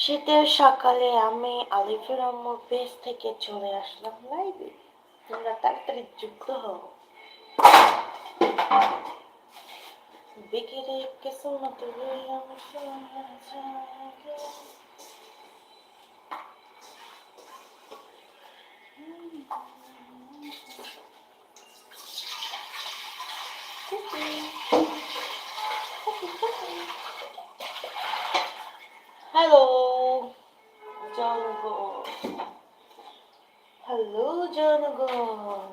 শীতের সকালে আমি আলিফের আম্মুর পেজ থেকে চলে আসলাম লাইভে তোমরা তাড়াতাড়ি যুক্ত হও। বিকেলে কিসমত রইলাম হ্যালো জনগণ হ্যালো জনগণ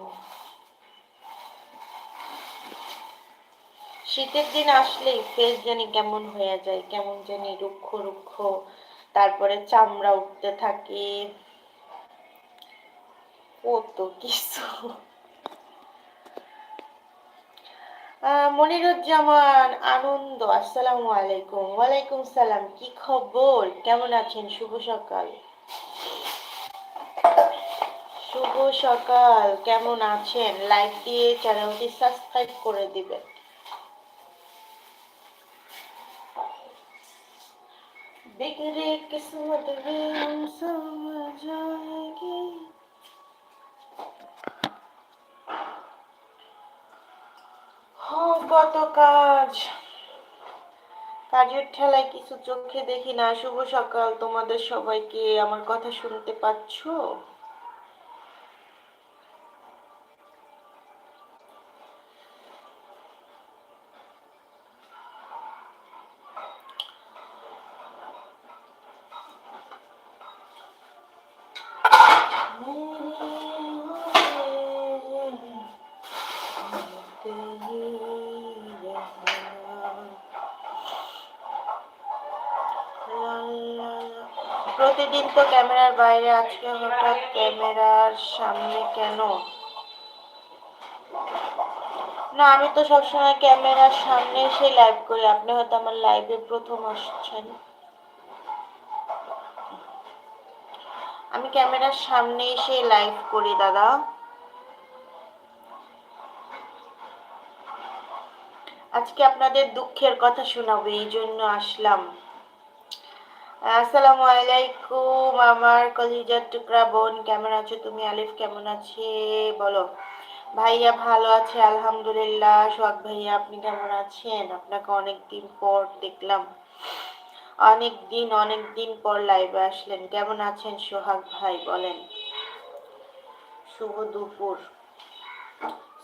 শীতের দিন আসলেই ফেস জানি কেমন হয়ে যায়, কেমন জানি রুক্ষ রুক্ষ। তারপরে চামড়া উঠতে থাকে। কত কিছু। মনিরুজ্জামান আনন্দ আসসালামু আলাইকুম ওয়ালাইকুম সালাম কি খবর কেমন আছেন শুভ সকাল শুভ সকাল কেমন আছেন লাইক দিয়ে চ্যানেলটি সাবস্ক্রাইব করে দিবেন बिगड़े किस्मत भी हम समझ কত কাজ? কাজের ঠেলায় কিছু চোখে দেখি না। শুভ সকাল তোমাদের সবাইকে। আমার কথা শুনতে পাচ্ছো? প্রতিদিন তো ক্যামেরার বাইরে, আজকে হঠাৎ ক্যামেরার সামনে কেন? না, আমি তো সবসময় ক্যামেরার সামনে এসে লাইভ করি। আপনি হয়তো আমার লাইভে প্রথম আসছেন। আমি ক্যামেরার সামনে এসে লাইভ করি, দাদা। আজকে আপনাদের দুঃখের কথা শোনাবো, এই জন্য আসলাম। আসসালামু আলাইকুম আমার কলিজার টুকরা বোন, কেমন আছো তুমি? আলিফ, কেমন আছে? বলো। ভাইয়া ভালো আছে, আলহামদুলিল্লাহ। সোহাগ ভাইয়া, আপনি কেমন আছেন? আপনাকে অনেক দিন পর দেখলাম। অনেক দিন অনেক দিন পর লাইভে আসলেন। কেমন আছেন সোহাগ ভাই, বলেন। শুভ দুপুর।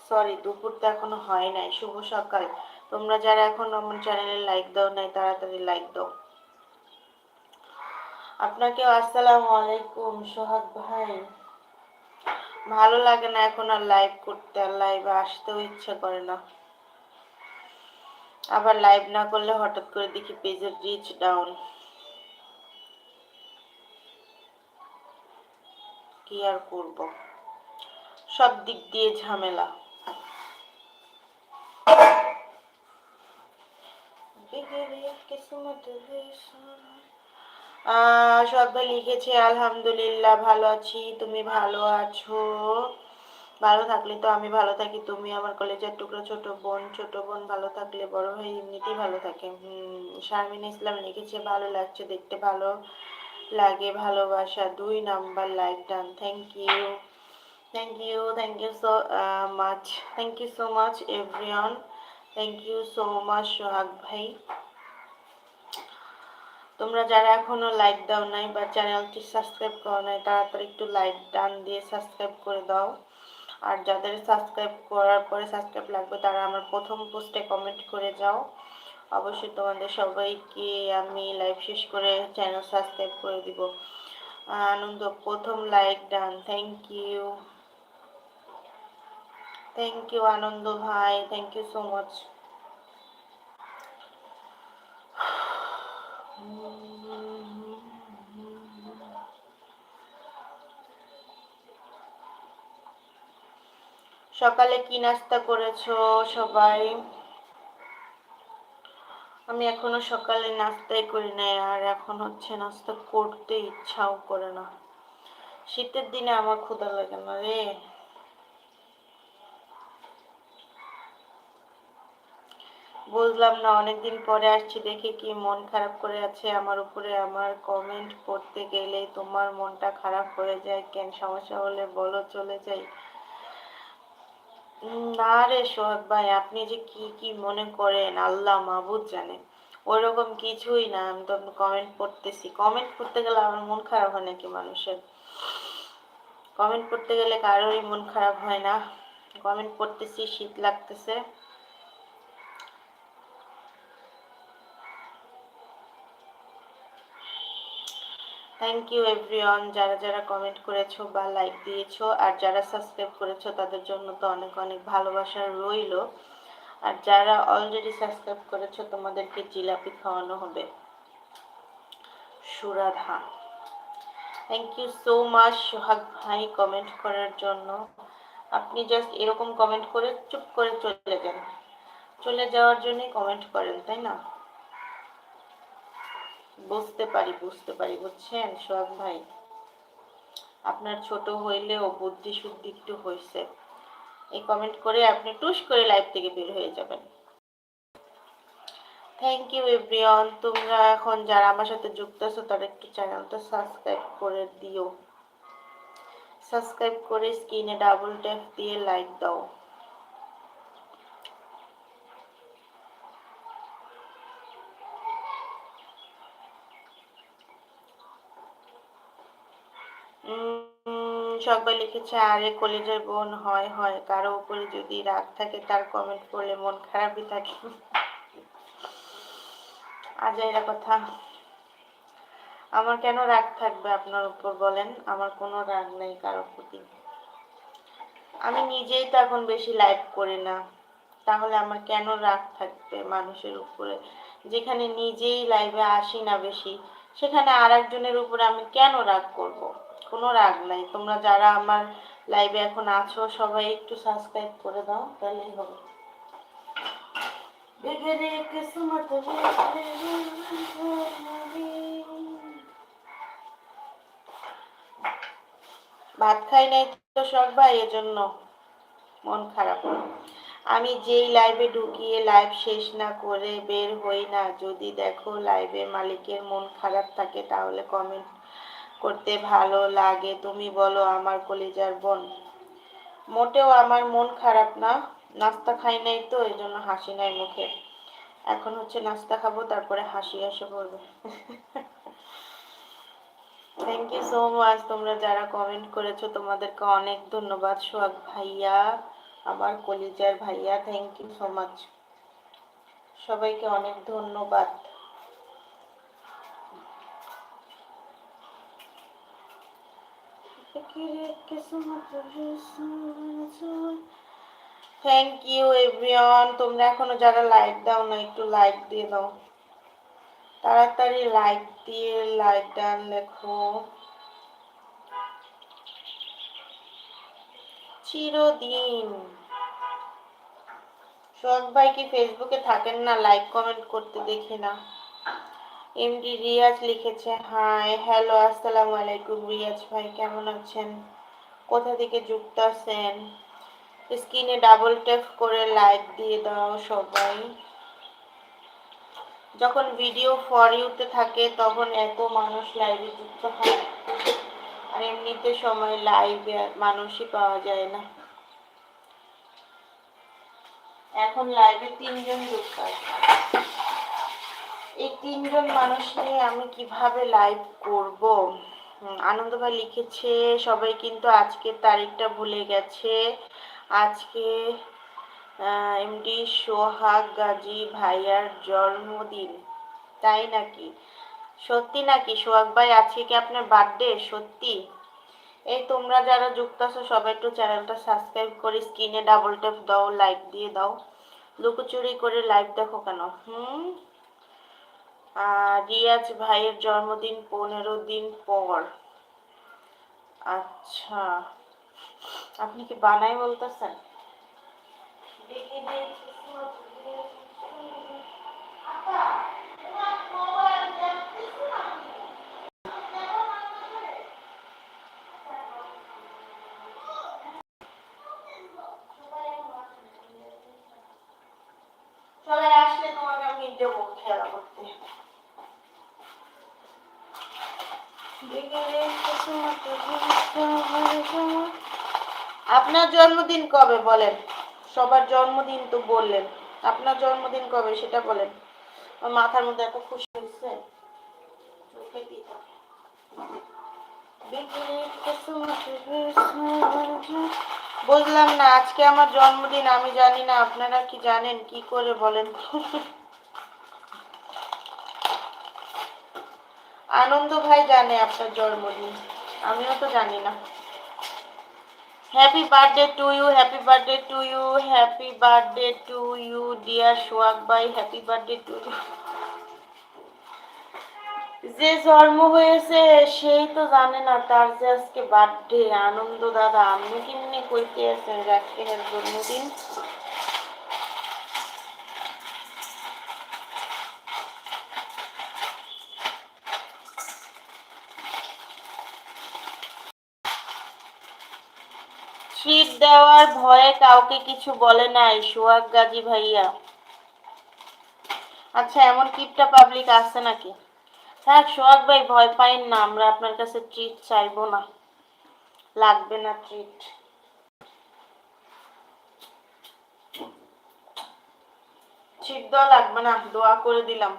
সরি দুপুর তো এখনও হয় নাই। শুভ সকাল। তোমরা যারা এখন আমার চ্যানেলে লাইক দাও নাই, তাড়াতাড়ি লাইক দাও। আপনাকেও আসসালামু আলাইকুম, সোহাগ ভাই। ভালো লাগে না এখন আর লাইভ করতে, আর লাইভে আসতেও ইচ্ছা করে না। আবার লাইভ না করলে হঠাৎ করে দেখি পেজের রিচ ডাউন কি আর করব? সব দিক দিয়ে ঝামেলা। কিসমত সবাই লিখেছে, আলহামদুলিল্লাহ, ভালো আছি, তুমি ভালো আছো? ভালো থাকলে তো আমি ভালো থাকি, তুমি আমার কলেজের টুকরো ছোট বোন ছোট বোন ভালো থাকলে বড় ভাই এমনিতেই ভালো থাকে। শারমিন ইসলাম লিখেছে, ভালো লাগছে, দেখতে ভালো লাগে, ভালোবাসা, দুই number like done. Thank you thank you thank you so much thank you so much everyone thank you so much Sohag ভাই। তোমরা যারা এখনও লাইক দাও নাই বা চ্যানেলটি সাবস্ক্রাইব করো নাই, তাড়াতাড়ি একটু লাইক ডান দিয়ে সাবস্ক্রাইব করে দাও। আর যাদের সাবস্ক্রাইব করার পরে সাবস্ক্রাইব লাগবে, তারা আমার প্রথম পোস্টে কমেন্ট করে যাও। অবশ্যই তোমাদের সবাইকে আমি লাইভ শেষ করে চ্যানেল সাবস্ক্রাইব করে দিব। আনন্দ, প্রথম like done thank you thank you Anand ভাই থ্যাংক ইউ সো মাচ সকালে কি নাস্তা করেছ সবাই? আমি এখনও সকালে নাস্তাই করি নাই, আর এখন হচ্ছে নাস্তা করতে ইচ্ছাও করে না। শীতের দিনে আমার ক্ষুধা লাগে না রে। বুঝলাম না, অনেকদিন পরে আসছি দেখে কি মন খারাপ করে আছে। আমার উপরে আমার কমেন্ট পড়তে গেলে তোমার মনটা খারাপ হয়ে যায়। কেন? সমস্যা হলে বলো, চলে যাই। না রে সোহাগ ভাই, আপনি যে কি কি মনে করেন? আল্লাহ মাহবুদ জানে। ওইরকম কিছুই না, আমি তো কমেন্ট পড়তেছি। কমেন্ট পড়তে গেলে আমার মন খারাপ হয় নাকি মানুষের? কমেন্ট পড়তে গেলে কারোরই মন খারাপ হয় না। কমেন্ট পড়তেছি, শীত লাগতেছে। থ্যাংক ইউ এভরিওয়ান যারা যারা কমেন্ট করেছ বা লাইক দিয়েছ আর যারা সাবস্ক্রাইব করেছ, তাদের জন্য তো অনেক অনেক ভালোবাসা রইল। আর যারা অলরেডি সাবস্ক্রাইব করেছ, তোমাদেরকে জিলাপি খাওয়ানো হবে। Suradha. Thank you so much Sohag ভাই কমেন্ট করার জন্য। আপনি জাস্ট এরকম কমেন্ট করে চুপ করে চলে যান। চলে যাওয়ার জন্যই কমেন্ট করেন, তাই না? বুঝতে পারি বুঝতে পারি, বুঝছেন? সোহাগ ভাই, আপনার ছোট হইলেও বুদ্ধি শুদ্ধি একটু হয়েছে এই কমেন্ট করে আপনি টুস করে লাইভ থেকে বের হয়ে যাবেন। থ্যাংক ইউ এভরিওয়ান তোমরা এখন যারা আমার সাথে যুক্ত আছো তারা একটু চ্যানেলটা সাবস্ক্রাইব করে দিও। সাবস্ক্রাইব করে স্ক্রিনে ডাবল ট্যাপ দিয়ে লাইক দাও। সবাই লিখেছে, আরে কলেজের বোন, হয় হয়। কারও উপরে যদি রাগ থাকে, তার কমেন্ট পড়লে মন খারাপই থাকে। আজ এরা কথা। আমার কেন রাগ থাকবে আপনার উপর বলেন? আমার কোনো রাগ নেই কারোর প্রতি। আমি নিজেই তো এখন বেশি লাইভ করি না। তাহলে আমার কেন রাগ থাকবে মানুষের উপরে? যেখানে নিজেই লাইভে আসি না বেশি, সেখানে আর একজনের উপরে আমি কেন রাগ করব? কোনো রাগ নাই। তোমরা যারা আমার লাইভে এখন আছো, সবাই একটু সাবস্ক্রাইব করে দাও, তাহলেই হবে। ভাত খাই নাই তো ভাই, এজন্য মন খারাপ। আমি যেই লাইভে ঢুকিয়ে লাইভ শেষ না করে বের হই না, যদি দেখো লাইভে মালিকের মন খারাপ থাকে, তাহলে কমেন্ট করতে ভালো লাগে, তুমি বলো আমার কলিজার বোন। মোটেও আমার মন খারাপ না, নাস্তা খাই নাই তো এই জন্য হাসি নাই মুখে। এখন হচ্ছে নাস্তা খাব, তারপরে হাসি এসে পড়বে থ্যাংক ইউ সো মাচ তোমরা যারা কমেন্ট করেছ, তোমাদেরকে অনেক ধন্যবাদ, সোহাগ ভাইয়া, আমার কলিজার ভাইয়া থ্যাংক ইউ সো মাচ সবাইকে অনেক ধন্যবাদ। থ্যাংক ইউ এভরিওয়ান তোমরা এখনও যারা লাইক দাও না, একটু লাইক দিয়ে দাও। তাড়াতাড়ি লাইক দিয়ে লাইক ডান লেখো। চিরদিন। সোহাগ ভাই কি ফেসবুকে থাকেন না? লাইক কমেন্ট করতে দেখি না এমডি রিয়াজ লিখেছে হাই হ্যালো আসসালামু আলাইকুম রিয়াজ ভাই, কেমন আছেন? কোথা থেকে যুক্ত আছেন? স্ক্রিনে ডাবল ট্যাপ করে লাইক দিয়ে দাও সবাই। যখন ভিডিও ফর ইউতে থাকে, তখন এত মানুষ লাইভে যুক্ত হয়। আর এমনিতে সময় লাইভে মানুষই পাওয়া যায় না। এখন লাইভে তিনজন যুক্ত আছে। এই তিনজন মানুষ নিয়ে আমি কীভাবে লাইভ করব? আনন্দ ভাই লিখেছে, সবাই কিন্তু আজকের তারিখটা ভুলে গেছে। আজকে এমডি সোহাগ গাজী ভাইয়ার জন্মদিন, তাই নাকি? সত্যি নাকি? সোহাগ ভাই, আজকে কি আপনার বার্থডে সত্যি? এই তোমরা যারা যুক্ত আছো, সবাই একটু চ্যানেলটা সাবস্ক্রাইব করে স্ক্রিনে ডাবল ট্যাপ দাও লাইক দিয়ে দাও। লুকোচুরি করে লাইভ দেখো কেন? হুম? রিয়াজ ভাইয়ের জন্মদিন পনেরো দিন পর। আচ্ছা। আপনি কি বানাই বলতেছেন? সবাই আসলে আপনার জন্মদিন কবে বলেন? সবার জন্মদিন তো বললেন। আপনার জন্মদিন কবে সেটা বলেন। মাথার মধ্যে এত খুশি হচ্ছে। চোখে বুঝলাম না, আজকে আমার জন্মদিন, আমি জানি না, আপনারা কি জানেন, কি করে বলেন? আনন্দ ভাই জানে আপনার জন্মদিন। আমিও তো জানি না। Happy birthday to you happy birthday to you happy birthday to you dear Sohag ভাই হ্যাপি বার্থডে টু ইউ যে জন্ম হয়েছে, সেই তো জানে না তার যে আজকে বার্থডে আনন্দ দাদা, আপনি কেমনি কইতে আছেন আজকে জন্মদিন ট্রিট দেওয়ার ভয়ে কাউকে কিছু বলে নাই, সোহাগ গাজী ভাইয়া। আচ্ছা এমন কিপটা পাবলিক আছে নাকি? হ্যাঁ সোহাগ ভাই, ভয় পাইন না, আমরা আপনার কাছে ট্রিট চাইব না। লাগবে না ট্রিট ট্রিট দেওয়া লাগবে না, দোয়া করে দিলাম।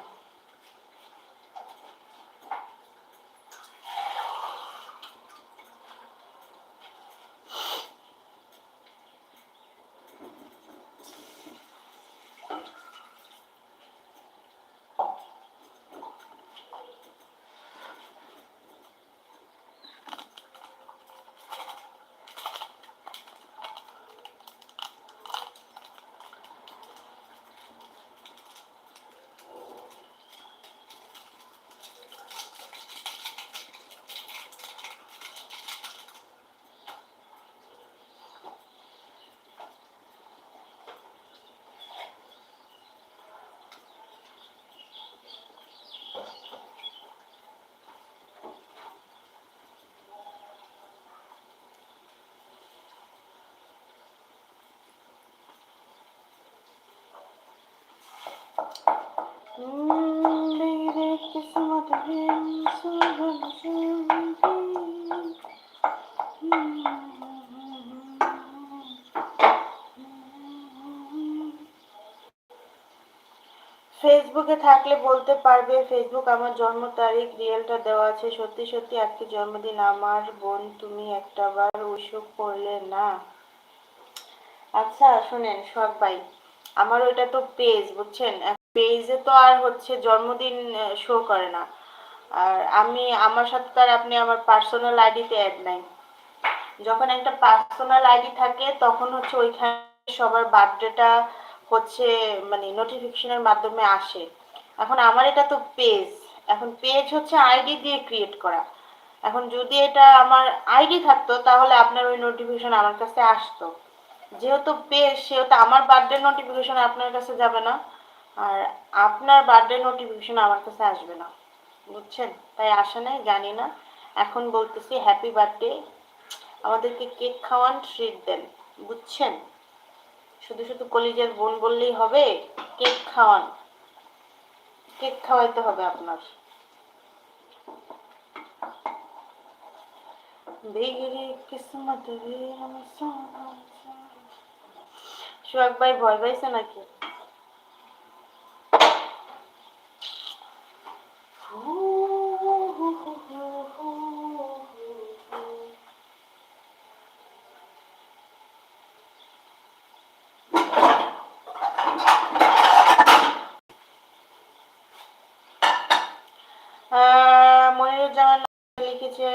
ফেসবুকে থাকলে বলতে পারবে, ফেসবুক আমার জন্ম তারিখ, রিয়েলটা দেওয়া আছে। সত্যি সত্যি, আজকে জন্মদিন। আমার বোন, তুমি একটাবার উইশও করলে না। আচ্ছা শুনেন সব ভাই আমার ওইটা তো পেজ, বুঝছেন? পেজে তো আর হচ্ছে জন্মদিন শো করে না। আর আমি, আমার সাথে তো আর আপনি আমার পার্সোনাল আইডিতে অ্যাড নাই। যখন একটা পার্সোনাল আইডি থাকে, তখন হচ্ছে ওইখানে সবার বার্থডেটা হচ্ছে মানে নোটিফিকেশনের মাধ্যমে আসে। এখন আমার এটা তো পেজ এখন পেজ হচ্ছে আইডি দিয়ে ক্রিয়েট করা। এখন যদি এটা আমার আইডি থাকতো, তাহলে আপনার ওই নোটিফিকেশন আমার কাছে আসতো। যেহেতু পেজ সেহেতু আমার বার্থডে নোটিফিকেশন আপনার কাছে যাবে না, আর আপনার বার্থডে নোটিফিকেশন আমার কাছে আসবে না। বুঝছেন? তাই আসে নাই, জানি না। এখন বলতেছি হ্যাপি বার্থডে আমাদেরকে কেক খাওয়ান ট্রিট দেন। বুঝছেন? শুধু শুধু কলিজের বোন বললেই হবে, কেক খাওয়ান। কেক খাওয়াইতে হবে আপনার। বেগরে কিসমত রে আমার সোহাগ ভাই ভয় পাইছে নাকি মনিরুজ্জামান লিখেছে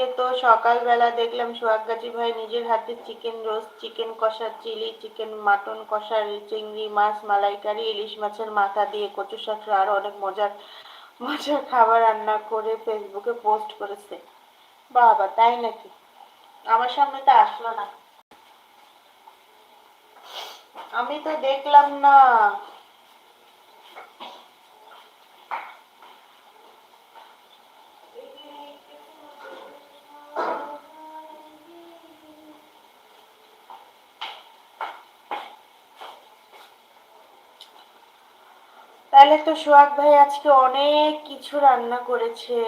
আজকে তো সকালবেলা দেখলাম সোহাগ গাজী ভাই নিজের হাতে চিকেন রোস্ট, চিকেন কষা চিলি, চিকেন মাটন কষা, চিংড়ি, মাছ, মালাইকারি, ইলিশ মাছের মাথা দিয়ে কচু শাক আরও অনেক মজার মজার খাবার রান্না করে ফেসবুকে পোস্ট করেছে। বাবা, তাই নাকি? আমার সামনে তো আসলো না। আমি তো দেখলাম না। তাহলে তো সোহাগ ভাই আজকে অনেক কিছু রান্না করেছে।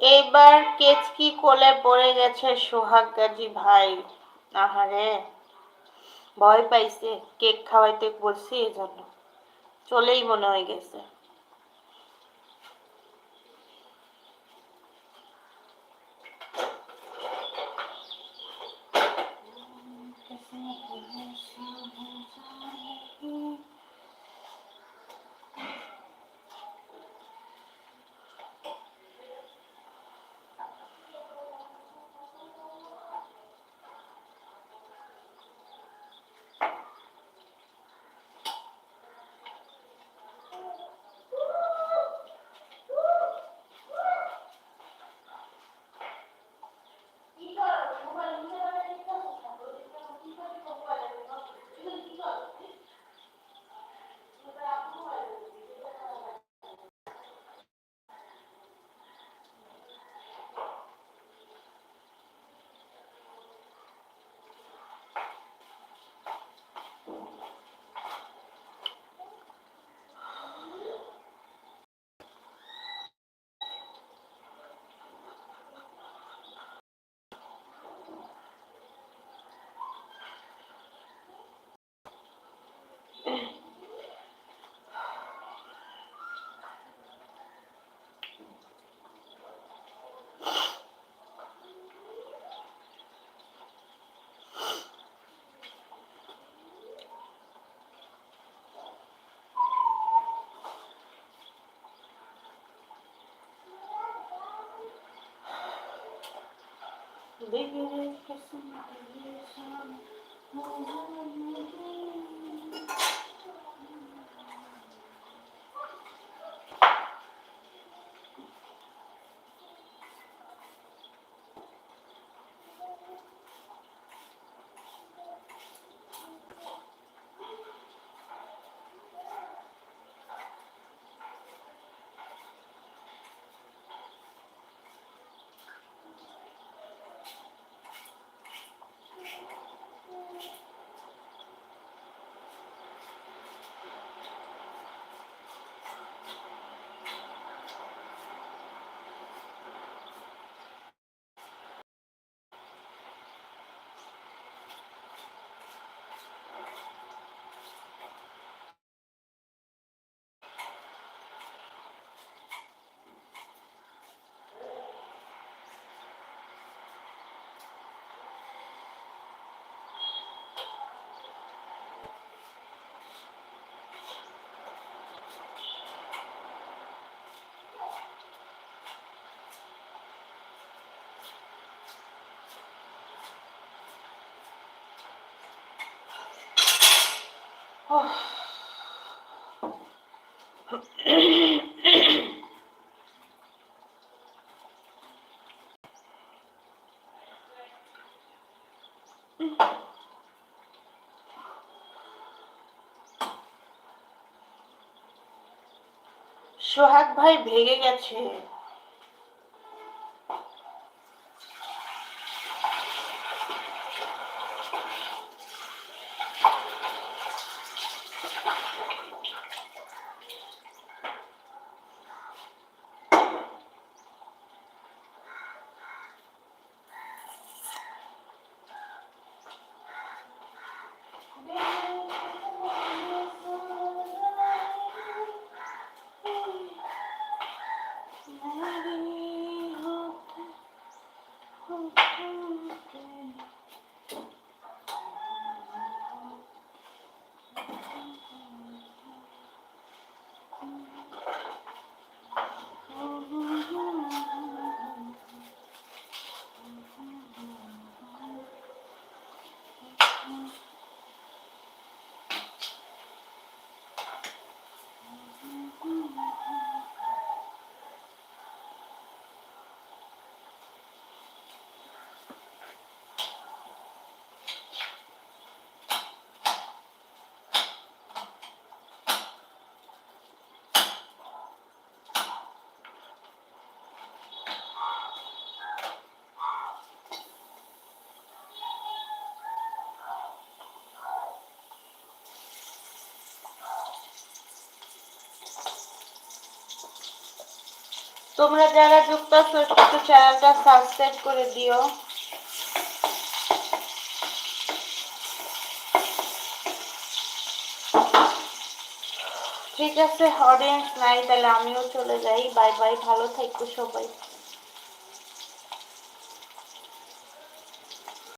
এইবার কেচকি কোলে পড়ে গেছে সোহাগ গাজী ভাই। আহারে, ভয় পাইছে, কেক খাওয়াইতে বলছি এই জন্য চলেই মনে হয়ে গেছে। ذكرك اسم عيسى সোহাগ ভাই ভেঙে গেছে। তোমরা যারা যুক্ত আছো, একটু চ্যানেলটা সাবস্ক্রাইব করে দিও। ঠিক আছে অডিয়েন্স নাই, তাহলে আমিও চলে যাই। বাই বাই ভালো থাকব সবাই।